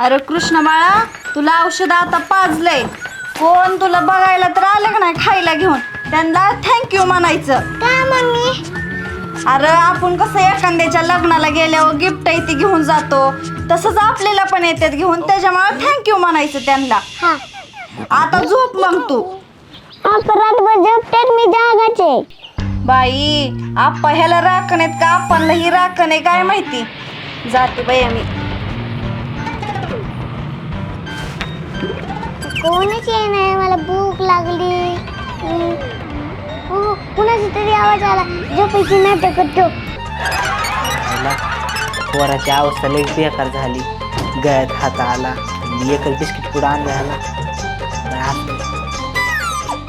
अरे कृष्ण बाळा तुला औषध आता पाजलंय. कोण तुला बघायला तर आलं का नाही खायला घेऊन? त्यांना थँक्यू म्हणायचं. का मम्मी? अरे आपण कसं एखाद्याच्या लग्नाला गेल्यावर गिफ्ट ती घेऊन जातो. तसंच आपल्याला पण येतात घेऊन त्याच्यामुळे थँक्यू म्हणायचं त्यांना. हा. आता झोप मग तू. मी जागाचे बाई आप्पा ह्याला राखण आहेत का? आपणला ही राखण आहे काय माहिती? जाते बाई आम्ही. कोणच येणार मला भूक लागली. हो कुणाचा तरी आवाज आला. झोपायची नाटक करतो. पोराची अवस्था लई बेकार झाली. गळ्यात हात आला. आणि एकच बिस्किट पुढं आणलं असं.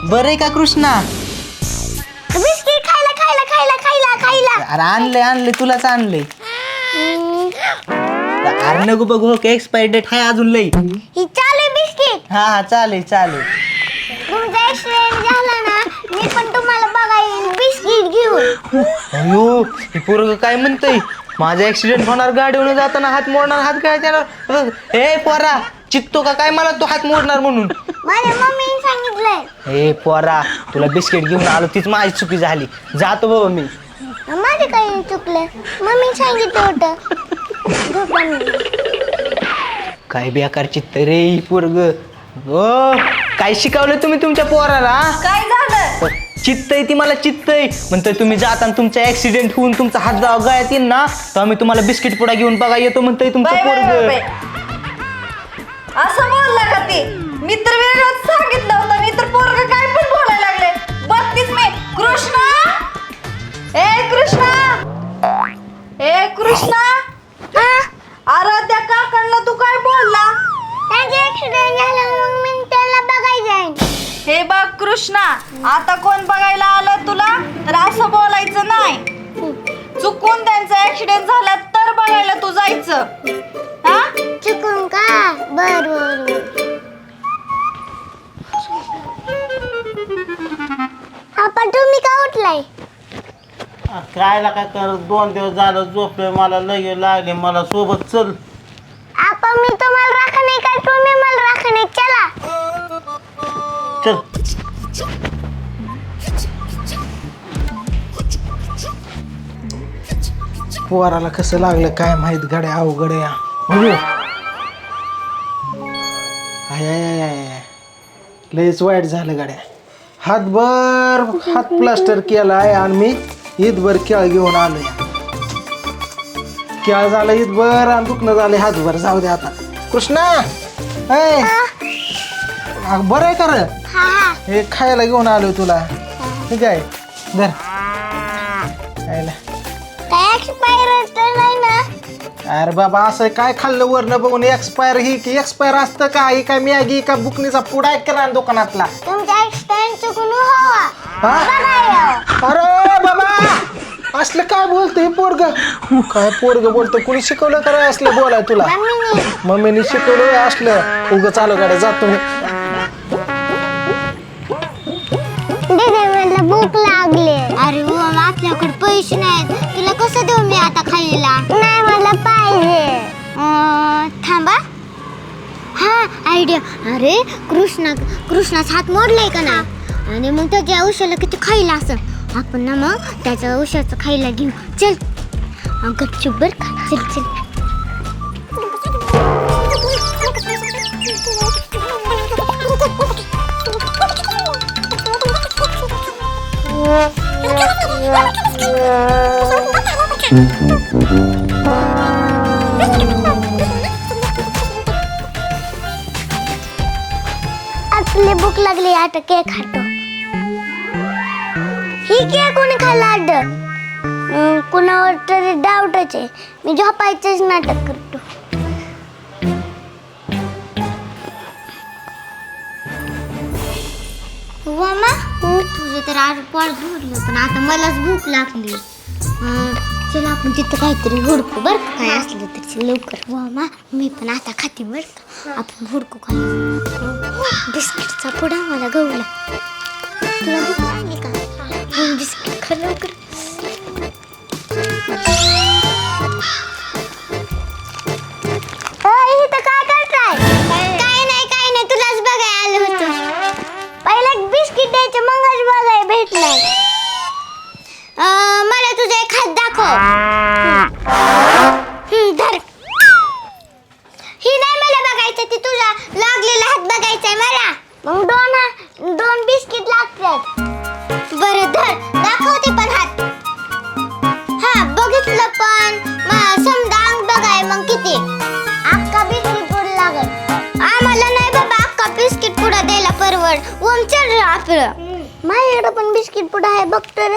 बरं आहे का कृष्णा? बिस्किट खायला खायला खायला खायला खायला. अरे आणलंय आणलंय. तुलाच आणलंय. अरे नको बघू हो एक्सपायरी डेट आहे अजून लई. ही चालू बिस्किट. हा हा चालेल चालेल. तुमचा ऍक्सिडेंट झाला ना मी पण तुम्हाला बघायला बिस्किट घेऊन. अयो हे पोरग काय म्हणतंय? माझा ऍक्सिडेंट होणार गाडीवरून जाताना हात मोडणार हात काय ए पोरा चित्तो का? काय मला तो हात मोडणार म्हणून? माझ्या मम्मीने सांगितलंय. ए पोरा तुला बिस्किट घेऊन आलो तीच माझी चुकी झाली. जातो बाबा मी. माझे काही चुकलं. मम्मीने सांगितलं होतं. काय बेकार चित्त रे ही पोरग. ओ काय शिकवलं तुम्ही तुमच्या पोराला? हा? काय झालं? चित्त आहे ती मला चित्त आहे. म्हणतोय तुम्ही जाताना तुमचा ऍक्सिडेंट होऊन तुमचा हात जावा गळ्यात येईल ना तर आम्ही तुम्हाला बिस्किट पुडा घेऊन बघा येतो म्हणतोय तुमचं बाय, बाय, बाय, बाय. पोरग असं बोलला का ते? मी तर वेगळंच सांगितलं. कृष्णा आता कोण बघायला आलं तुला? तर असं बोलायचं नाही. चुकून त्यांचा ऍक्सिडेंट झाला तर बघायला तू जायचं. हा? चुकून का? बर आपण तुम्ही का उठलाय? कायला काय कर दोन दिवस झालं झोपलोय मला लगे लागले मला सोबत चल. पोराला कसं लागलं काय माहीत गड्या अवघड या. लयच वाईट झालं गाड्या. हातभर हात प्लास्टर केला आहे आणि मी ईदभर केळ घेऊन आलो या केळ झालं ईदभर आणि दुखणं झालं हातभर. जाऊ दे आता. कृष्णा! ऐ! बरं आहे का रे? हा खायला घेऊन आलो तुला. ठीक आहे. धर. खायला अरे बाबा असं काय खाल्लं वरनं बघून एक्सपायर ही की एक्सपायर असतं का? ही काय मॅगी का बुकनीचा पुडा आहे का नाही दुकानातला? चुकून हवा. हा? बघायला अरे बाबा असलं काय बोलतोय पोरग? काय पोरग बोलतो कुणी शिकवलं का रे असलं बोलाय तुला? मम्मीने. मम्मीने शिकवलं असलं. उग चालू गाड्या जातो मी दीदी भूक लागली. अरे हो आपल्याकडे पैसे नाहीत. आयडिया अरे कृष्णा कृष्णाचा हात मोडलाय का ना आणि मग त्याच्या औषधाला किती खायला असं? आपण ना मग त्याच्या औषधाचं खायला घेऊ. चल. अं, गपचूप बर का? चल चल. आपले आता केक खातो. ही केक कोणी खाल्ला आड कुणावर तरी डाऊटच आहे. मी झोपायचंच नाटक करतो. वामा तुझं तर आज पोट भरलं पण आता मलाच भूक लागली. अं, चला आपण तिथं काहीतरी हुडकू बरं का? काय असलं तर लवकर. हो, वामा मी पण आता खाते बरं का? आपण हुडकू काय हो, बिस्किटचा पुडा मला गवला तुला भूक लागली का हो, बिस्किट खा लवकर. मग दोन दोन बिस्किट लागतात. बरं धर दाखवते पण हात. हा बघितलं पण. समजा अंग बघाय मग किती? अक्का बिस्किट पुढे लागल. आम्हाला नाही बाबा अक्का बिस्किट पुढे द्यायला परवड. ओम चल रे आपलं माझ्याकडे पण बिस्किट पुढे आहे बघ तर